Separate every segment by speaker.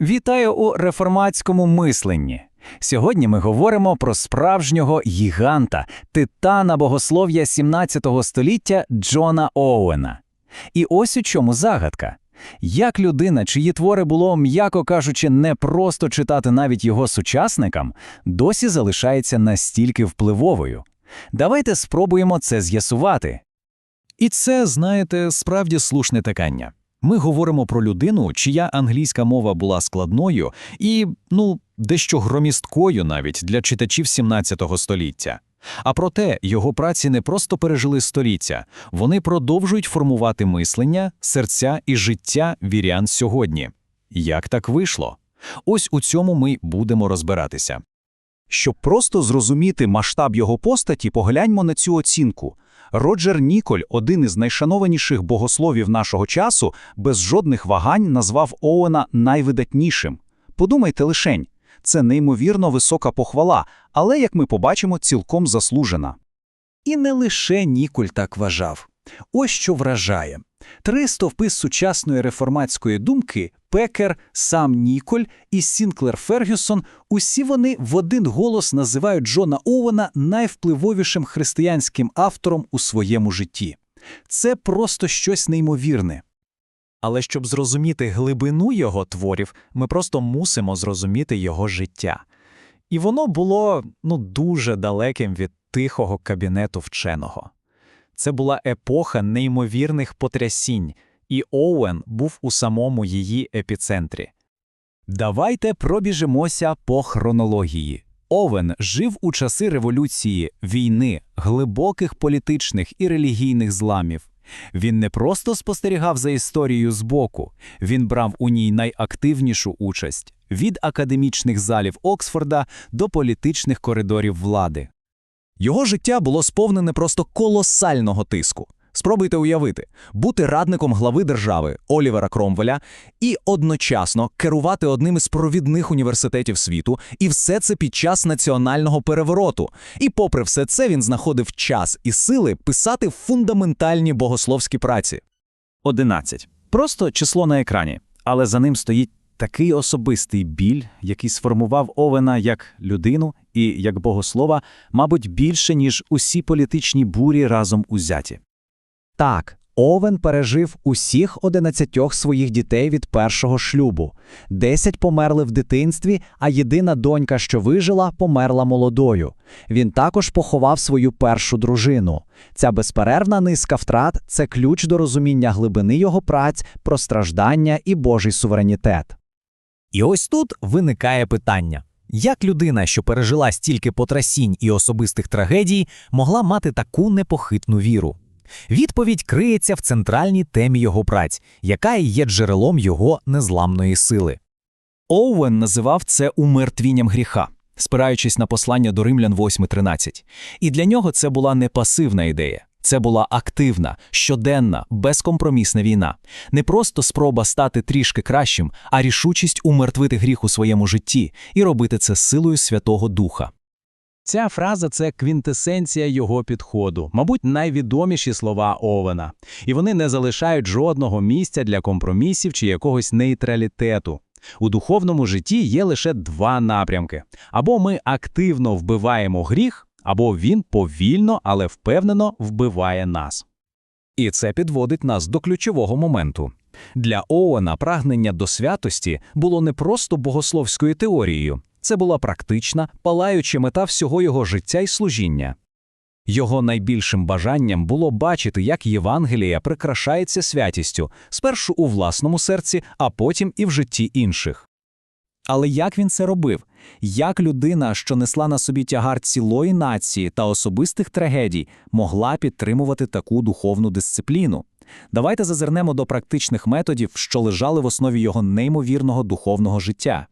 Speaker 1: Вітаю у реформатському мисленні. Сьогодні ми говоримо про справжнього гіганта, титана богослов'я 17 століття Джона Оуена. І ось у чому загадка. Як людина, чиї твори було, м'яко кажучи, не просто читати навіть його сучасникам, досі залишається настільки впливовою. Давайте спробуємо це з'ясувати.
Speaker 2: І це, знаєте, справді слушне такання. Ми говоримо про людину, чия англійська мова була складною і, ну, дещо громісткою навіть для читачів 17 століття. А проте його праці не просто пережили століття, вони продовжують формувати мислення, серця і життя вірян сьогодні. Як так вийшло? Ось у цьому ми будемо розбиратися.
Speaker 3: Щоб просто зрозуміти масштаб його постаті, погляньмо на цю оцінку. Роджер Ніколь, один із найшанованіших богословів нашого часу, без жодних вагань назвав Оуена найвидатнішим. Подумайте лишень, це неймовірно висока похвала, але, як ми побачимо, цілком заслужена.
Speaker 1: І не лише Ніколь так вважав. Ось що вражає. Три стовпи сучасної реформатської думки Пекер, сам Ніколь і Сінклер Фергюсон усі вони в один голос називають Джона Оуена найвпливовішим християнським автором у своєму житті. Це просто щось неймовірне.
Speaker 2: Але щоб зрозуміти глибину його творів, ми просто мусимо зрозуміти його життя. І воно було ну дуже далеким від тихого кабінету вченого. Це була епоха неймовірних потрясінь, і Оуен був у самому її епіцентрі.
Speaker 1: Давайте пробіжимося по хронології. Овен жив у часи революції, війни, глибоких політичних і релігійних зламів. Він не просто спостерігав за історією збоку, він брав у ній найактивнішу участь від академічних залів Оксфорда до політичних коридорів влади.
Speaker 3: Його життя було сповнене просто колосального тиску. Спробуйте уявити, бути радником глави держави Олівера Кромвеля і одночасно керувати одним із провідних університетів світу, і все це під час національного перевороту. І попри все це він знаходив час і сили писати фундаментальні богословські праці.
Speaker 1: 11. Просто число на екрані, але за ним стоїть такий особистий біль, який сформував Овена як людину і як богослова, мабуть, більше, ніж усі політичні бурі разом узяті.
Speaker 4: Так, Овен пережив усіх 11 своїх дітей від першого шлюбу. Десять померли в дитинстві, а єдина донька, що вижила, померла молодою. Він також поховав свою першу дружину. Ця безперервна низка втрат це ключ до розуміння глибини його праць про страждання і Божий суверенітет.
Speaker 2: І ось тут виникає питання: як людина, що пережила стільки потрясінь і особистих трагедій, могла мати таку непохитну віру? Відповідь криється в центральній темі його праць, яка і є джерелом його незламної сили.
Speaker 1: Оуен називав це умертвінням гріха, спираючись на послання до римлян 8.13. І для нього це була не пасивна ідея. Це була активна, щоденна, безкомпромісна війна. Не просто спроба стати трішки кращим, а рішучість умертвити гріх у своєму житті і робити це силою Святого Духа. Ця фраза це квінтесенція його підходу, мабуть, найвідоміші слова Овена, і вони не залишають жодного місця для компромісів чи якогось нейтралітету. У духовному житті є лише два напрямки: або ми активно вбиваємо гріх, або він повільно, але впевнено вбиває нас. І це підводить нас до ключового моменту. Для Оуена прагнення до святості було не просто богословською теорією, це була практична, палаюча мета всього його життя і служіння. Його найбільшим бажанням було бачити, як Євангелія прикрашається святістю, спершу у власному серці, а потім і в житті інших. Але як він це робив? Як людина, що несла на собі тягар цілої нації та особистих трагедій, могла підтримувати таку духовну дисципліну? Давайте зазирнемо до практичних методів, що лежали в основі його неймовірного духовного життя.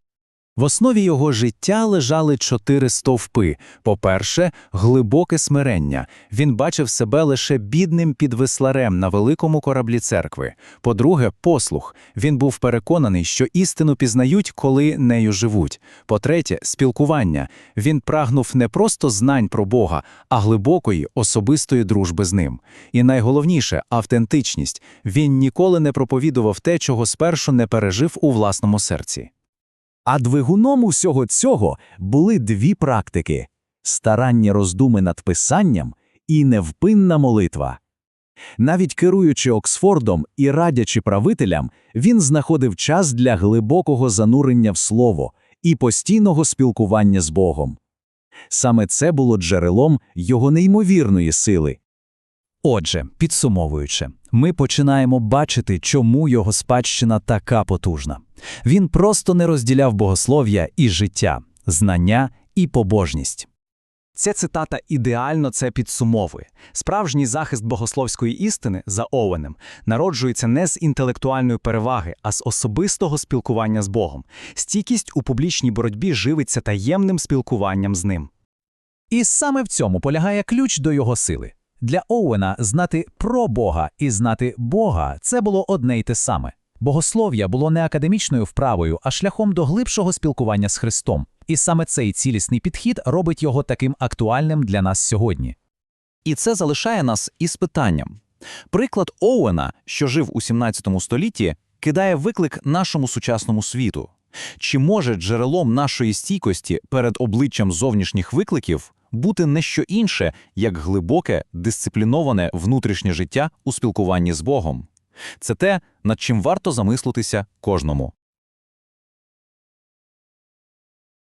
Speaker 1: В основі його життя лежали чотири стовпи. По-перше, глибоке смирення. Він бачив себе лише бідним підвесларем на великому кораблі церкви. По-друге, послух. Він був переконаний, що істину пізнають, коли нею живуть. По-третє, спілкування. Він прагнув не просто знань про Бога, а глибокої особистої дружби з ним. І найголовніше автентичність. Він ніколи не проповідував те, чого спершу не пережив у власному серці.
Speaker 3: А двигуном усього цього були дві практики – старанні роздуми над писанням і невпинна молитва. Навіть керуючи Оксфордом і радячи правителям, він знаходив час для глибокого занурення в слово і постійного спілкування з Богом. Саме це було джерелом його неймовірної сили.
Speaker 2: Отже, підсумовуючи, ми починаємо бачити, чому його спадщина така потужна. Він просто не розділяв богослов'я і життя, знання і побожність.
Speaker 1: Ця цитата ідеально це підсумовує. Справжній захист богословської істини за Оуенем народжується не з інтелектуальної переваги, а з особистого спілкування з Богом. Стійкість у публічній боротьбі живиться таємним спілкуванням з ним.
Speaker 2: І саме в цьому полягає ключ до його сили. Для Оуена знати про Бога і знати Бога це було одне й те саме. Богослов'я було не академічною вправою, а шляхом до глибшого спілкування з Христом. І саме цей цілісний підхід робить його таким актуальним для нас сьогодні.
Speaker 3: І це залишає нас із питанням. Приклад Оуена, що жив у 17 столітті, кидає виклик нашому сучасному світу. Чи може джерелом нашої стійкості перед обличчям зовнішніх викликів бути не що інше, як глибоке, дисципліноване внутрішнє життя у спілкуванні з Богом? Це те, над чим варто замислитися кожному.